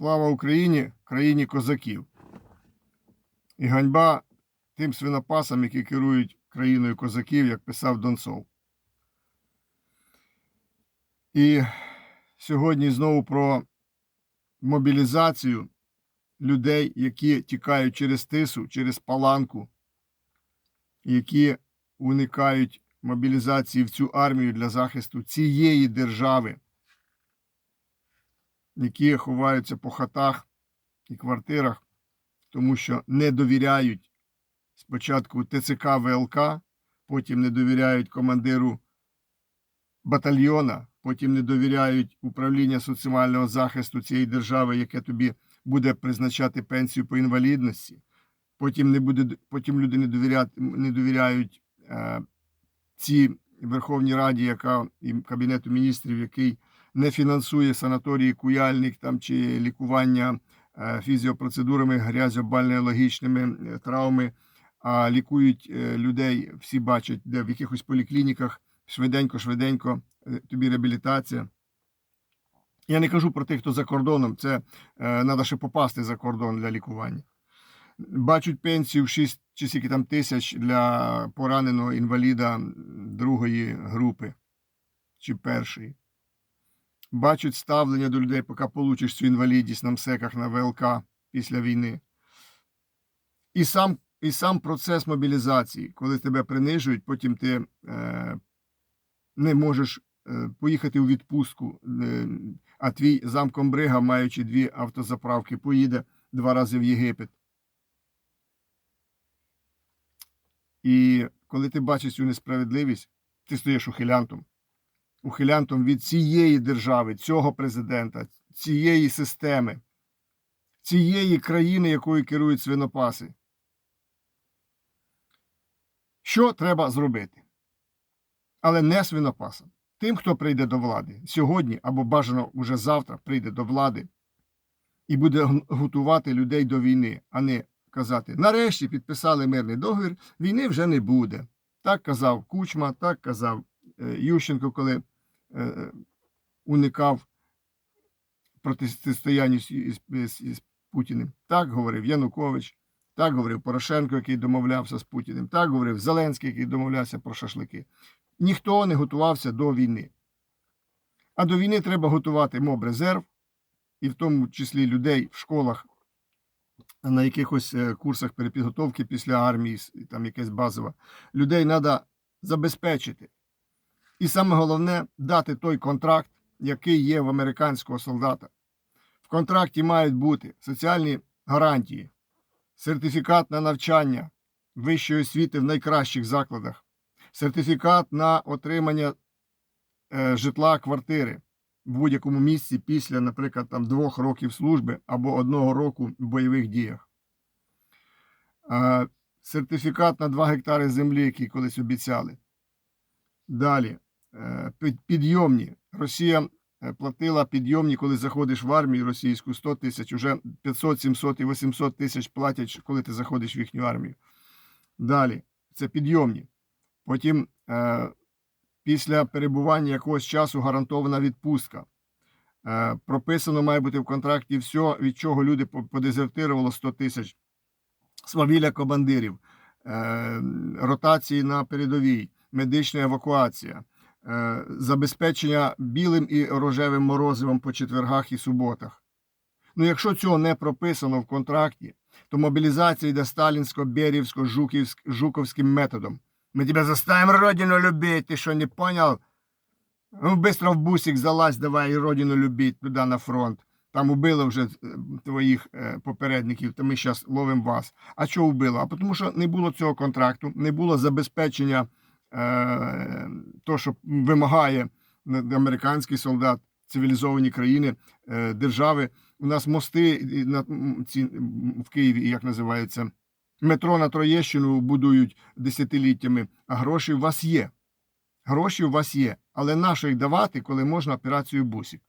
Слава Україні, країні козаків. І ганьба тим свинопасам, які керують країною козаків, як писав Донцов. І сьогодні знову про мобілізацію людей, які тікають через тису, через паланку, які уникають мобілізації в цю армію для захисту цієї держави, які ховаються по хатах і квартирах, тому що не довіряють спочатку ТЦК ВЛК, потім не довіряють командиру батальйона, потім не довіряють управління соціального захисту цієї держави, яке тобі буде призначати пенсію по інвалідності. Потім не буде, потім люди не довіряють, не довіряють е, цій Верховній Раді, яка і Кабінету міністрів, який не фінансує санаторії Куяльник там чи лікування е, фізіопроцедурами грязьо-бальнеологічними е, травми, а лікують е, людей, всі бачать, де в якихось поліклініках швиденько-швиденько тобі реабілітація. Я не кажу про тих, хто за кордоном, це треба ще попасти за кордон для лікування. Бачать пенсію в 6 чи скільки там тисяч для пораненого інваліда другої групи чи першої. Бачать ставлення до людей, поки получиш цю інвалідність на МСЕКах на ВЛК після війни. І сам, і сам процес мобілізації, коли тебе принижують, потім ти е, не можеш е, поїхати у відпустку, е, а твій замкомбрига, маючи дві автозаправки, поїде два рази в Єгипет. І коли ти бачиш цю несправедливість, ти стаєш ухилянтом. Ухилянтом від цієї держави, цього президента, цієї системи, цієї країни, якою керують свинопаси. Що треба зробити? Але не свинопасам. Тим, хто прийде до влади сьогодні або бажано уже завтра прийде до влади і буде готувати людей до війни, а не казати: нарешті підписали мирний договір, війни вже не буде. Так казав Кучма, так казав е, Ющенко, коли е, уникав протистояння з, Путіним. Так говорив Янукович, так говорив Порошенко, який домовлявся з Путіним, так говорив Зеленський, який домовлявся про шашлики. Ніхто не готувався до війни. А до війни треба готувати мобрезерв, і в тому числі людей в школах на якихось е, курсах перепідготовки після армії, там якась базова. Людей треба забезпечити. І саме головне дати той контракт, який є в американського солдата. В контракті мають бути соціальні гарантії, сертифікат на навчання вищої освіти в найкращих закладах, сертифікат на отримання е, житла квартири в будь-якому місці після, наприклад, там двох років служби або одного року в бойових діях. Сертифікат на 2 гектари землі, який колись обіцяли. Далі. Е, Підйомні. Росія е, платила підйомні, коли заходиш в армію російську 100 тисяч, уже 500, 700 і 800 тисяч платять, коли ти заходиш в їхню армію. Далі. Це підйомні. Потім е, після перебування якогось часу гарантована відпустка. Е, прописано має бути в контракті все, від чого люди по- подезертирувало 100 тисяч. Свавілля командирів, е, ротації на передовій, медична евакуація, е, забезпечення білим і рожевим морозивом по четвергах і суботах. Ну, якщо цього не прописано в контракті, то мобілізація йде сталінсько-берівсько-жуковським методом. Мы тебя заставим родину любить, ты что, не понял? Ну, быстро в бусик залазь, давай родину любить туди на фронт. Там убили вже е, твоїх е, попередників, то ми зараз ловимо вас. А чого вбили? А тому що не було цього контракту, не було забезпечення е, то, що вимагає на- американський солдат, цивілізовані країни, е, держави. У нас мости і на м, ці м, в Києві, як називається, метро на Троєщину будують десятиліттями, а гроші у вас є. Гроші у вас є. Але нащо їх давати, коли можна операцію бусик?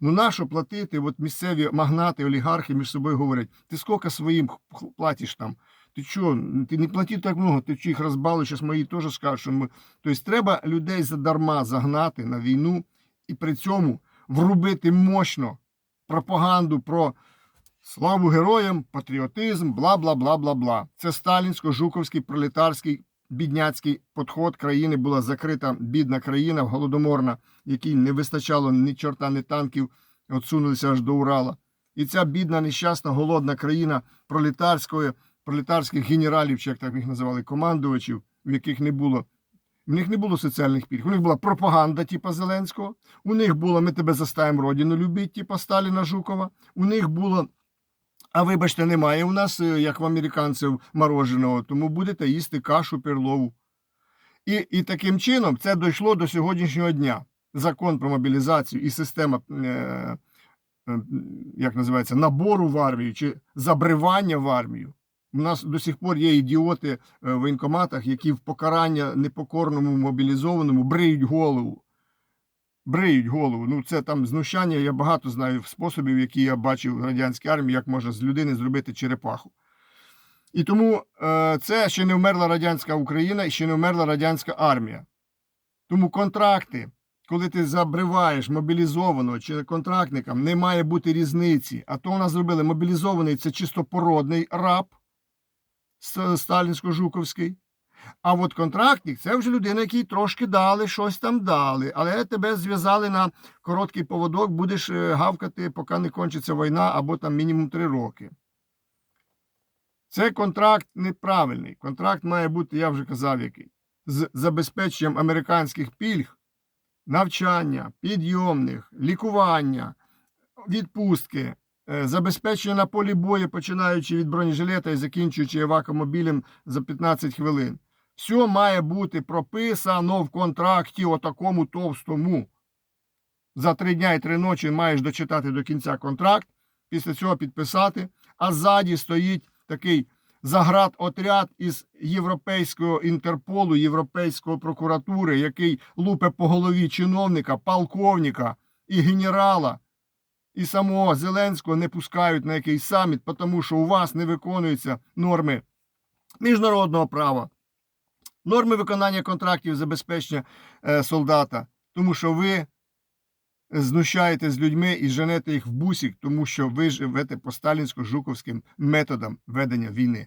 Ну нащо платити? От місцеві магнати, олігархи між собою говорять, ти скільки своїм платиш там? Ти що, ти не плати так много, ти що їх розбали, зараз мої теж скажуть, що ми. Тобто треба людей задарма загнати на війну і при цьому врубити мощно пропаганду про славу героям, патріотизм, бла бла бла бла бла. Це сталінсько-жуковський пролетарський бідняцький підход країни була закрита бідна країна, голодоморна, якій не вистачало ні чорта, ні танків, отсунулися аж до Урала. І ця бідна, нещасна, голодна країна пролетарської, пролетарських генералів, чи як так їх називали, командувачів, в яких не було. В них не було соціальних пільг. У них була пропаганда, типа Зеленського. У них було ми тебе заставимо родину любити, типа Сталіна Жукова. У них було. А вибачте, немає у нас, е, як в американців, мороженого, тому будете їсти кашу перлову. І, і таким чином це дійшло до сьогоднішнього дня. Закон про мобілізацію і система, е, е, як називається, набору в армію чи забривання в армію. У нас до сих пор є ідіоти е, в воєнкоматах, які в покарання непокорному мобілізованому бриють голову. Бриють голову. Ну, це там знущання. Я багато знаю способів, які я бачив в радянській армії, як можна з людини зробити черепаху. І тому е, це ще не вмерла радянська Україна і ще не вмерла радянська армія. Тому контракти, коли ти забриваєш мобілізованого чи контрактникам, не має бути різниці. А то у нас зробили мобілізований це чисто породний раб сталінсько-жуковський. А от контрактник це вже людина, якій трошки дали, щось там дали, але тебе зв'язали на короткий поводок, будеш е, гавкати, поки не кончиться війна, або там мінімум три роки. Це контракт неправильний. Контракт має бути, я вже казав, який, з забезпеченням американських пільг, навчання, підйомних, лікування, відпустки, е, забезпечення на полі бою, починаючи від бронежилета і закінчуючи евакомобілем за 15 хвилин. Все має бути прописано в контракті отакому товстому. За три дня і три ночі маєш дочитати до кінця контракт, після цього підписати, а ззаді стоїть такий заградотряд із Європейського Інтерполу, Європейської прокуратури, який лупе по голові чиновника, полковника і генерала, і самого Зеленського не пускають на якийсь саміт, тому що у вас не виконуються норми міжнародного права, норми виконання контрактів забезпечення е, солдата, тому що ви знущаєте з людьми і женете їх в бусік, тому що ви живете по сталінсько-жуковським методам ведення війни.